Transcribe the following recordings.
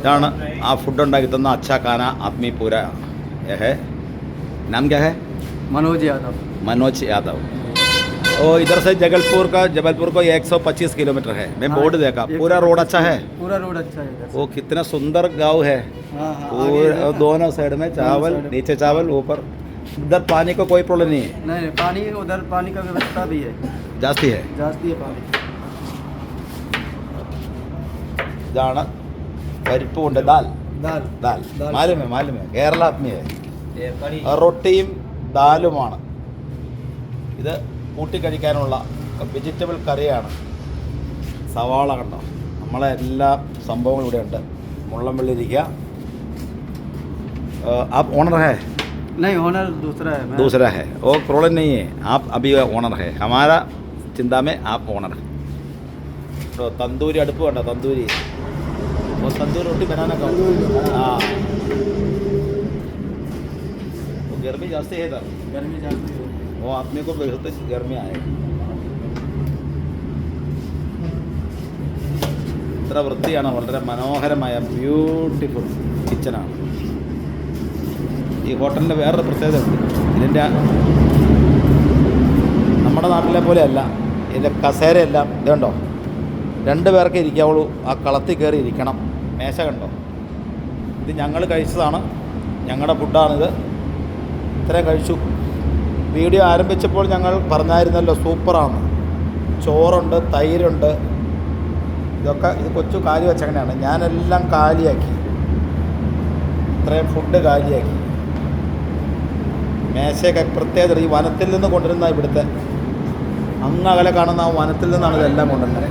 ഇതാണ് ആ ഫുഡ് ഉണ്ടാക്കി തന്ന അച്ഛാ കാന ആത്മീ പൂര ഹേ नाम क्या है मनोज यादव मनोज यादव ओ इधर से जबलपुर का जबलपुर को 125 किलोमीटर है मैं हाँ, बोर्ड देखा एक- पूरा रोड अच्छा है पूरा रोड अच्छा है इधर से। वो कितना सुंदर गांव है हाँ हाँ आगे पूरा इधर- दोनों साइड में चावल साइड में। नीचे चावल ऊपर इधर पानी को कोई प्रॉब्लम नहीं है नहीं नहीं पानी उधर पानी का व्यवस्था भी है जास्ती है जास्ती है पानी ഇതാണ് പരിപ്പുണ്ട് ദാൽ दाल ദാൽ ദാൽ. മാലുമേ മാലുമേ കേരള ആത്മീയ റൊട്ടിയും ദാലുമാണ് ഇത് കൂട്ടിക്കഴിക്കാനുള്ള വെജിറ്റബിൾ കറിയാണ് സവാള കണ്ടോ നമ്മളെ എല്ലാ സംഭവങ്ങളും ഇവിടെ ഉണ്ട് മുള്ളം വെള്ളിരിക്കുക ആപ്പ് ഓണർ ഹേ नहीं ओनर दूसरा है मैं दूसरा है वो प्रॉब्लम नहीं है आप अभी ओनर है हमारा चिंता में आप ओनर है तो तंदूरी അടുപ്പ് വേണ്ട തന്തൂരി वो तंदूरी रोटी बनाना का हाँ वो गर्मी जास्ती है इधर गर्मी जास्ती है वो आदमी को बहुत गर्मी आएगी ഇത്ര വൃത്തിയാണ് വളരെ മനോഹരമായ ബ്യൂട്ടിഫുൾ കിച്ചനാണ് ഈ ഹോട്ടലിൻ്റെ വേറൊരു പ്രത്യേകത ഉണ്ട് ഇതിൻ്റെ നമ്മുടെ നാട്ടിലെ പോലെയല്ല ഇതിൻ്റെ കസേരയെല്ലാം ഇതുണ്ടോ രണ്ട് പേർക്ക് ഇരിക്കാവുള്ളൂ ആ കളത്തിൽ കയറി ഇരിക്കണം മേശ കണ്ടോ? ഇത് ഞങ്ങൾ കഴിച്ചതാണ്. ഞങ്ങളുടെ ഫുഡാണിത്. ഇത്രയും കഴിച്ചു. വീഡിയോ ആരംഭിച്ചപ്പോൾ ഞങ്ങൾ പറഞ്ഞായിരുന്നല്ലോ സൂപ്പറാണ്. ചോറുണ്ട് തൈരുണ്ട്. ഇതൊക്കെ ഇത് കൊച്ചു കാലി വെച്ചങ്ങനെയാണ്. ഞാനെല്ലാം കാലിയാക്കി. ഇത്രയും ഫുഡ് കാലിയാക്കി. മേശയൊക്കെ പ്രത്യേകത ഈ വനത്തിൽ നിന്ന് കൊണ്ടുവരുന്ന ഇവിടുത്തെ. അങ്ങ് അകലെ കാണുന്ന ആ വനത്തിൽ നിന്നാണ് ഇതെല്ലാം കൊണ്ടുവരുന്നത്.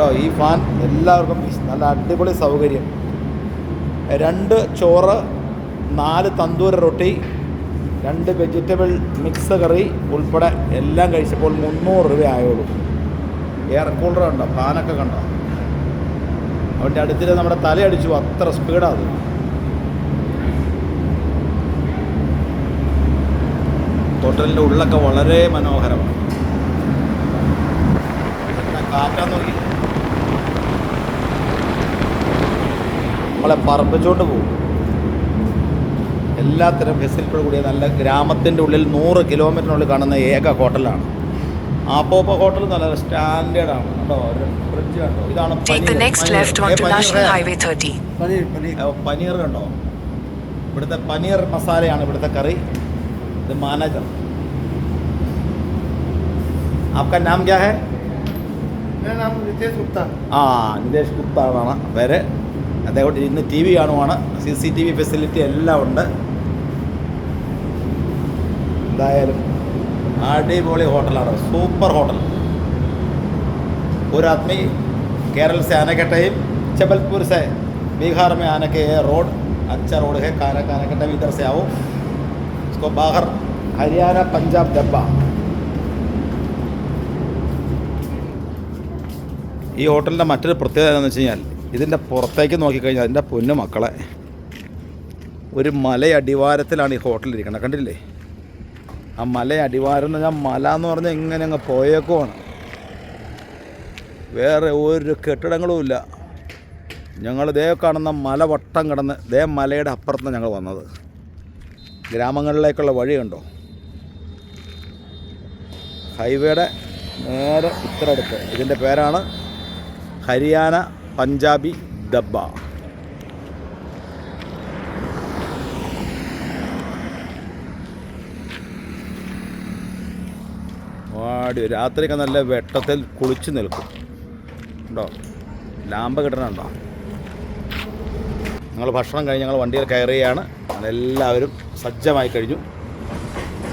കേട്ടോ ഈ ഫാൻ എല്ലാവർക്കും നല്ല അടിപൊളി സൗകര്യം. രണ്ട് ചോറ് നാല് തന്തൂര റൊട്ടി രണ്ട് വെജിറ്റബിൾ മിക്സ് കറി ഉൾപ്പെടെ എല്ലാം കഴിച്ചപ്പോൾ മുന്നൂറ് രൂപ ആയുള്ളൂ. എയർ കൂളർ കണ്ടോ ഫാനൊക്കെ കണ്ടോ? അവന്റെ അടുത്തിട്ട് നമ്മുടെ തലയടിച്ചു അത്ര സ്പീഡാണ് അത്. ഹോട്ടലിന്റെ ഉള്ളൊക്കെ വളരെ മനോഹരമാണ്. കാറ്റാന്ന് നോക്കി. നമ്മളെ പറപ്പിച്ചുകൊണ്ട് പോകും എല്ലാത്തരം ഫെസിലിറ്റിയോട് കൂടിയ നല്ല ഗ്രാമത്തിൻ്റെ ഉള്ളിൽ നൂറ് കിലോമീറ്ററിനുള്ളിൽ കാണുന്ന ഏക ഹോട്ടലാണ് ആപ്പോപ്പ ഹോട്ടൽ നല്ല സ്റ്റാൻഡേർഡ് ആണ് കേട്ടോ ഒരു ഫ്രിഡ്ജ് കണ്ടോ ഇതാണ് Take the paneer. next paneer. left ഏ, onto പനീർ National है? Highway 30. पनीर पनीर ഏ, പനീർ കണ്ടോ ഇവിടുത്തെ പനീർ മസാലയാണ് ഇവിടുത്തെ കറി ഇത് മാനേജർ आपका नाम क्या है मेरा नाम रितेश गुप्ता ആ നിതേഷ് ഗുപ്ത എന്നാണ് പേര് അദ്ദേഹം ഇന്ന് T V കാണുവാണ് C C T V facility എല്ലാം ഉണ്ട് എന്തായാലും അടിപൊളി ഹോട്ടലാണ് സൂപ്പർ ഹോട്ടൽ ഒരു आदमी केरल से आने के टाइम जबलपुर से बिहार में आने के ये रोड अच्छा रोड है खाना खाने के टाइम इधर से आओ इसको बाहर हरियाणा पंजाब डब्बा ഈ ഹോട്ടലിൻ്റെ മറ്റൊരു പ്രത്യേകത എന്താണെന്ന് വെച്ച് കഴിഞ്ഞാൽ ഇതിന്റെ പുറത്തേക്ക് നോക്കിക്കഴിഞ്ഞാൽ അതിന്റെ പൊന്നു മക്കളെ. ഒരു മലയടിവാരത്തിലാണ് ഈ ഹോട്ടൽ ഇരിക്കുന്നത്. കണ്ടില്ലേ ആ മലയടിവാരം എന്ന് പറഞ്ഞാൽ മല എന്ന് പറഞ്ഞാൽ ഇങ്ങനെ അങ്ങ് പോയേക്കുവാണ്. വേറെ ഒരു കെട്ടിടങ്ങളും ഇല്ല. ഞങ്ങൾ ദേ കാണുന്ന മല വട്ടം കിടന്ന് ദേ മലയുടെ അപ്പുറത്താണ് ഞങ്ങൾ വന്നത്. ഗ്രാമങ്ങളിലേക്കുള്ള വഴി കണ്ടോ? ഹൈവേയുടെ നേരെ ഇത്ര അടുത്ത് ഇതിന്റെ പേരാണ് ഹരിയാന പഞ്ചാബി ഡബ്ബ വാടി രാത്രിയൊക്കെ നല്ല വെട്ടത്തിൽ കുളിച്ച് നിൽക്കും ഉണ്ടോ ലാമ്പ് കിട്ടണുണ്ടോ ഞങ്ങൾ ഭക്ഷണം കഴിഞ്ഞ് ഞങ്ങൾ വണ്ടിയിൽ കയറുകയാണ് എല്ലാവരും സജ്ജമായി കഴിഞ്ഞു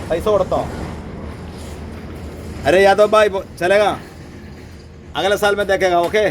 പൈസ കൊടുത്തോ अरे यादव भाई वो चलेगा अगले साल में देखेगा ओके